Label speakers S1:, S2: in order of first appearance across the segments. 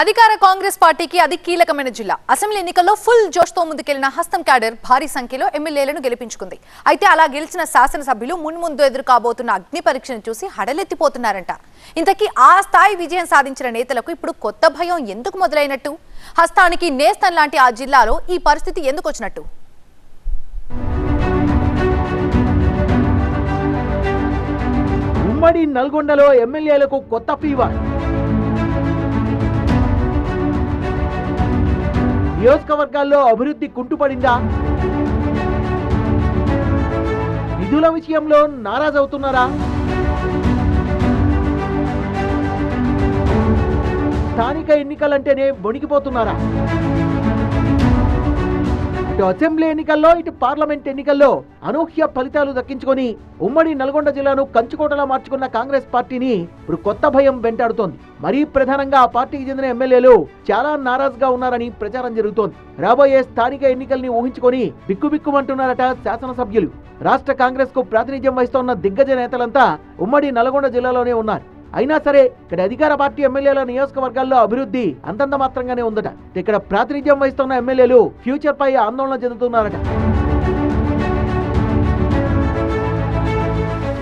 S1: అధికార కాంగ్రెస్ పార్టీకి అది కీలకమైన జిల్లా. అసెంబ్లీ ఎన్నికల్లో ఫుల్ జోష్తో ముందుకెళ్ళిన హస్తం క్యాడర్ భారీ సంఖ్యలో ఎమ్మెల్యేలను గెలిపించుకుంది. అయితే అలా గెలిచిన శాసనసభ్యులు మున్ముందు ఎదురు కాబోతున్న అగ్ని పరీక్షను చూసి హడలెత్తిపోతున్నారంట. ఇంతకీ ఆ స్థాయి విజయం సాధించిన నేతలకు ఇప్పుడు కొత్త భయం ఎందుకు మొదలైనట్టు? హస్తానికి నేస్తం లాంటి ఆ జిల్లాలో ఈ పరిస్థితి ఎందుకు వచ్చినట్టు?
S2: ఉమ్మడి నల్గొండలో ఎమ్మెల్యేలకు కొత్త ఫీవర్. నియోజకవర్గాల్లో అభివృద్ధి కుంటుపడిందా? నిధుల విషయంలో నారాజవుతున్నారా స్థానిక ఎన్నికలంటేనే వణికిపోతున్నారా? ఇటు అసెంబ్లీ ఎన్నికల్లో ఇటు పార్లమెంట్ ఎన్నికల్లో అనూహ్య ఫలితాలు దక్కించుకొని ఉమ్మడి నల్గొండ జిల్లాను కంచుకోటలా మార్చుకున్న కాంగ్రెస్ పార్టీని ఇప్పుడు కొత్త భయం వెంటాడుతోంది. మరీ ప్రధానంగా ఆ పార్టీకి చెందిన ఎమ్మెల్యేలు చాలా నారాజ్గా ఉన్నారని ప్రచారం జరుగుతోంది. రాబోయే స్థానిక ఎన్నికల్ని ఊహించుకొని బిక్కుబిక్కుమంటున్నారట శాసనసభ్యులు. రాష్ట్ర కాంగ్రెస్కు ప్రాతినిధ్యం వహిస్తోన్న దిగ్గజ నేతలంతా ఉమ్మడి నల్గొండ జిల్లాలోనే ఉన్నారు. అయినా సరే ఇక్కడ అధికార పార్టీ ఎమ్మెల్యేల నియోజకవర్గాల్లో అభివృద్ధి అంతంత మాత్రంగానే ఉందట. ఇక్కడ ప్రాతినిధ్యం వహిస్తున్న ఎమ్మెల్యేలు ఫ్యూచర్ పై ఆందోళన చెందుతున్నారట.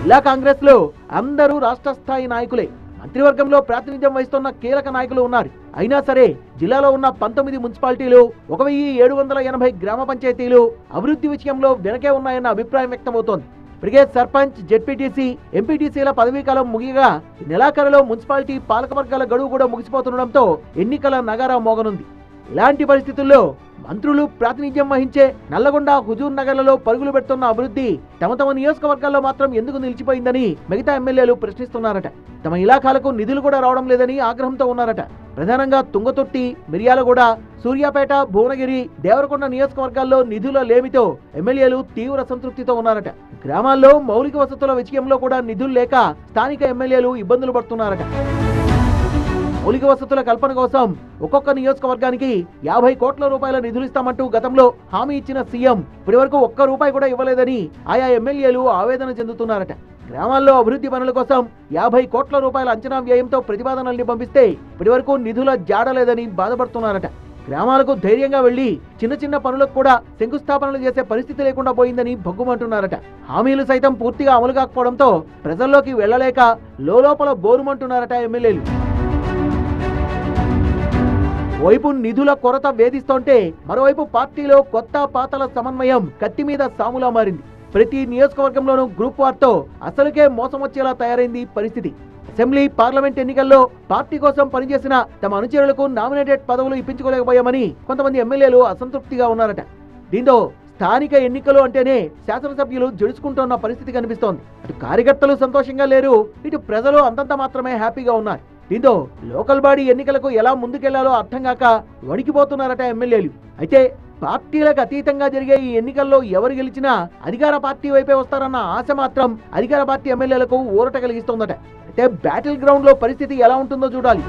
S2: జిల్లా కాంగ్రెస్లో అందరూ రాష్ట్ర స్థాయి నాయకులే. మంత్రివర్గంలో ప్రాతినిధ్యం వహిస్తున్న కీలక నాయకులు ఉన్నారు. అయినా సరే జిల్లాలో ఉన్న పంతొమ్మిది మున్సిపాలిటీలు ఒక వెయ్యి ఏడు వందల ఎనభై గ్రామ పంచాయతీలు అభివృద్ధి విషయంలో వెనకే ఉన్నాయన్న అభిప్రాయం వ్యక్తమవుతోంది. బ్రిగేడ్ సర్పంచ్ జెడ్పీటీసీ ఎంపీటీసీల పదవీ కాలం ముగియగా నెలాఖరులో మున్సిపాలిటీ పాలకవర్గాల గడువు కూడా ముగిసిపోతుండడంతో ఎన్నికల నగారా మోగనుంది. ఇలాంటి పరిస్థితుల్లో మంత్రులు ప్రాతినిధ్యం వహించే నల్లగొండ హుజూర్ నగర్లలో పరుగులు పెడుతున్న అభివృద్ధి తమ తమ నియోజకవర్గాల్లో మాత్రం ఎందుకు నిలిచిపోయిందని మిగతా ఎమ్మెల్యేలు ప్రశ్నిస్తున్నారట. తమ ఇలాఖాలకు నిధులు కూడా రావడం లేదని ఆగ్రహంతో ఉన్నారట. ప్రధానంగా తుంగతొట్టి మిర్యాలగూడ సూర్యాపేట భువనగిరి దేవరకొండ నియోజకవర్గాల్లో నిధుల లేమితో ఎమ్మెల్యేలు తీవ్ర సంతృప్తితో ఉన్నారట. గ్రామాల్లో మౌలిక వసతుల విషయంలో కూడా నిధులు లేక స్థానిక ఎమ్మెల్యేలు ఇబ్బందులు పడుతున్నారట. మౌలిక వసతుల కల్పన కోసం ఒక్కొక్క నియోజకవర్గానికి యాభై కోట్ల రూపాయల నిధులు ఇస్తామంటూ గతంలో హామీ ఇచ్చిన సీఎం ఇప్పటి వరకు ఒక్క రూపాయి కూడా ఇవ్వలేదని ఆయా ఎమ్మెల్యేలు ఆవేదన చెందుతున్నారట. గ్రామాల్లో అభివృద్ధి పనుల కోసం యాభై కోట్ల రూపాయల అంచనా వ్యయంతో ప్రతిపాదనల్ని పంపిస్తే ఇప్పటివరకు నిధుల జాడలేదని బాధపడుతున్నారట. గ్రామాలకు ధైర్యంగా వెళ్ళి చిన్న చిన్న పనులకు కూడా శంకుస్థాపనలు చేసే పరిస్థితి లేకుండా పోయిందని భగ్గుమంటున్నారట హామీలు సైతం పూర్తిగా అమలు కాకపోవడంతో ప్రజల్లోకి వెళ్ళలేక లోపల బోరుమంటున్నారట ఎమ్మెల్యేలు. వైపు నిధుల కొరత వేధిస్తోంటే మరోవైపు పార్టీలో కొత్త పాతల సమన్వయం కత్తి మీద సాములా మారింది. ప్రతి నియోజకవర్గంలోనూ గ్రూప్ వార్తో అసలుకే మోసం వచ్చేలా తయారైంది పరిస్థితి. అసెంబ్లీ పార్లమెంట్ ఎన్నికల్లో పార్టీ కోసం పనిచేసిన తమ అనుచరులకు నామినేటెడ్ పదవులు ఇప్పించుకోలేకపోయామని కొంతమంది ఎమ్మెల్యేలు అసంతృప్తిగా ఉన్నారట. దీంతో స్థానిక ఎన్నికలు అంటేనే శాసనసభ్యులు జడుచుకుంటున్న పరిస్థితి కనిపిస్తోంది. అటు కార్యకర్తలు సంతోషంగా లేరు ఇటు ప్రజలు అంతంత మాత్రమే హ్యాపీగా ఉన్నారు. దీంతో లోకల్ బాడీ ఎన్నికలకు ఎలా ముందుకెళ్ళాలో అర్థం కాక వణికిపోతున్నారట ఎమ్మెల్యేలు. అయితే పార్టీలకు అతీతంగా జరిగే ఈ ఎన్నికల్లో ఎవరు గెలిచినా అధికార పార్టీ వైపే వస్తారన్న ఆశ మాత్రం అధికార పార్టీ ఎమ్మెల్యేలకు ఊరట కలిగిస్తోందట. అయితే బ్యాటిల్ గ్రౌండ్లో పరిస్థితి ఎలా ఉంటుందో చూడాలి.